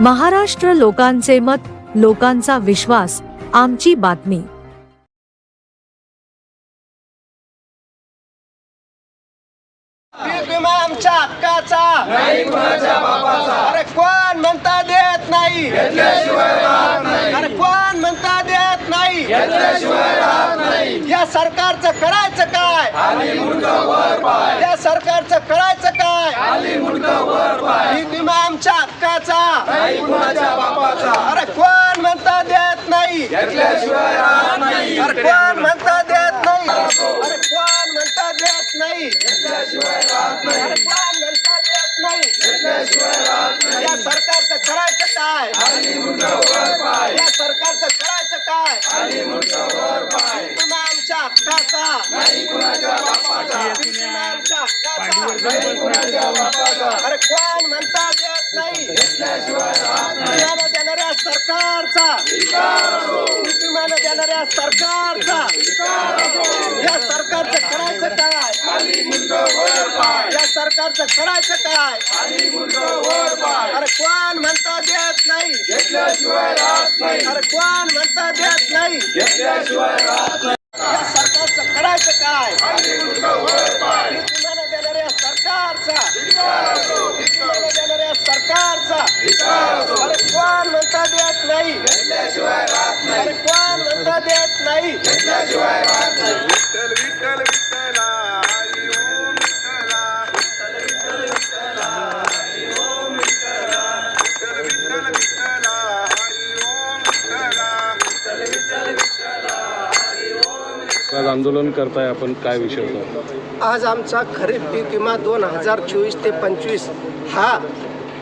महाराष्ट्र लोकांचे मत लोकांचा विश्वास आमची बातमी. विमा आमच्या हक्काचा. अरे कोण म्हणता देत नाही? अरे कोण म्हणता देत नाही? या सरकारचं करायचं काय? या सरकारचं करायचं काय पीक विमा आमच्या हक्काचा अरे कोण म्हणता नाही. अरे कोण म्हणता देत नाही? अरे कोण म्हणता देत नाही? अरे कोण म्हणता देत नाही? या सरकारचं करायचं काय? या सरकारचं करायचं काय? तुम्ही आमच्या हक्काचा. तुम्ही आमच्या हक्काचा. अरे कोण म्हणता देत नाही? सरकारचा. विमानं देणाऱ्या सरकारचा. या सरकारचं करायचं काय? या सरकारचं करायचं काय? अरे कोण म्हणता देत नाही? अरे कोण म्हणता देत नाही? या सरकारचं करायचं काय? विमानं देणाऱ्या सरकारचा विमानं देणाऱ्या सरकारचा अरे कोण नाही. अरे कोण म्हणता देत नाही. विठ्ठल विठ्ठल विठ्ठला हरी ओम विठ्ठला विठ्ठल विठ्ठल विठ्ठला हरी ओम विठ्ठला आज आंदोलन करताय आपण काय विषय होता? आज आमचा खरीप पीक विमा दोन हजार चोवीस ते पंचवीस हा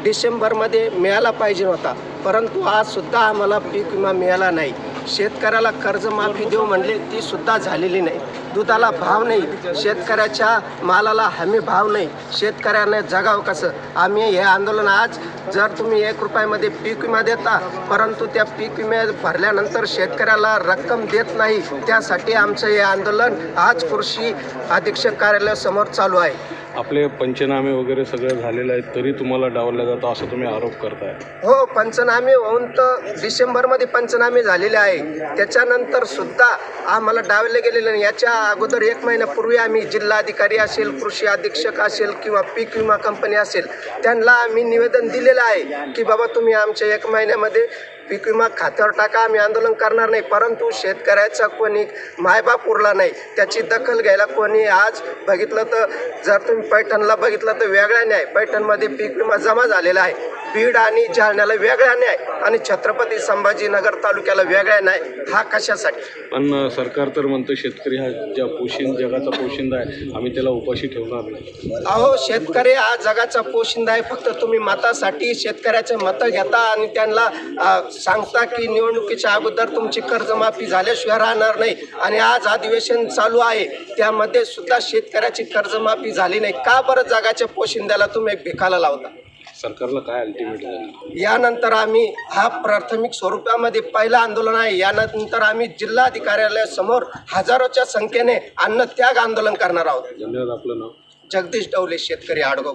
डिसेंबरमध्ये मिळाला पाहिजे होता. परंतु आज सुद्धा आम्हाला पीक विमा मिळाला नाही. शेतकऱ्याला कर्जमाफी देऊ म्हणले ती सुद्धा झालेली नाही. दुधाला भाव नाही. शेतकऱ्याच्या मालाला हमी भाव नाही. शेतकऱ्याने जगावं कसं? आम्ही हे आंदोलन आज जर तुम्ही एक रुपयामध्ये पीक विमा देता परंतु त्या पीक विमा भरल्यानंतर शेतकऱ्याला रक्कम देत नाही त्यासाठी आमचं हे आंदोलन आज कृषी अधीक्षक कार्यालयासमोर चालू आहे. आपले पंचनामे वगैरे सगळं झालेलं आहे तरी तुम्हाला डावलं जातं असं तुम्ही आरोप करताय. हो पंचनामे होऊन तर डिसेंबरमध्ये पंचनामे झालेले आहे. त्याच्यानंतर सुद्धा आम्हाला डावले गेलेले नाही. याच्या अगोदर एक महिन्यापूर्वी आम्ही जिल्हाधिकारी असेल कृषी अधीक्षक असेल किंवा पीक विमा कंपनी असेल त्यांना आम्ही निवेदन दिलेलं आहे की बाबा तुम्ही आमच्या एक महिन्यामध्ये पीक विमा खात्यावर टाका आम्ही आंदोलन करणार नाही. परंतु शेतकऱ्याचा कोणी मायबाप उरला नाही. त्याची दखल घ्यायला कोणी आज बघितलं तर जर तुम्ही पैठणला बघितलं तर वेगळा न्याय. पैठणमध्ये पीक विमा जमा झालेला आहे. बीड आणि जालन्याला वेगळा न्याय आणि छत्रपती संभाजीनगर तालुक्याला वेगळा न्याय हा कशासाठी? पण सरकार तर म्हणतं शेतकरी हा ज्या पोशिंद जगाचा पोशिंदा आहे आम्ही त्याला उपाशी ठेवणार नाही. अहो शेतकरी हा जगाचा पोशिंदा आहे फक्त तुम्ही मतासाठी शेतकऱ्याचे मतं घेता आणि त्यांना सांगता की निवडणुकीच्या अगोदर तुमची कर्जमाफी झाल्याशिवाय राहणार नाही आणि आज अधिवेशन चालू आहे. त्यामध्ये सुद्धा शेतकऱ्याची कर्जमाफी झाली नाही. का बरं जगाच्या पोशिंद्याला तुम्ही भिकाला लावता? सरकारला काय अल्टिमेट यानंतर आम्ही हा प्राथमिक स्वरूपामध्ये पहिलं आंदोलन आहे. यानंतर आम्ही जिल्हाधिकाऱ्यालयासमोर हजारोच्या संख्येने अन्न त्याग आंदोलन करणार आहोत. धन्यवाद आपलं नाव? जगदीश डवले शेतकरी आडगाव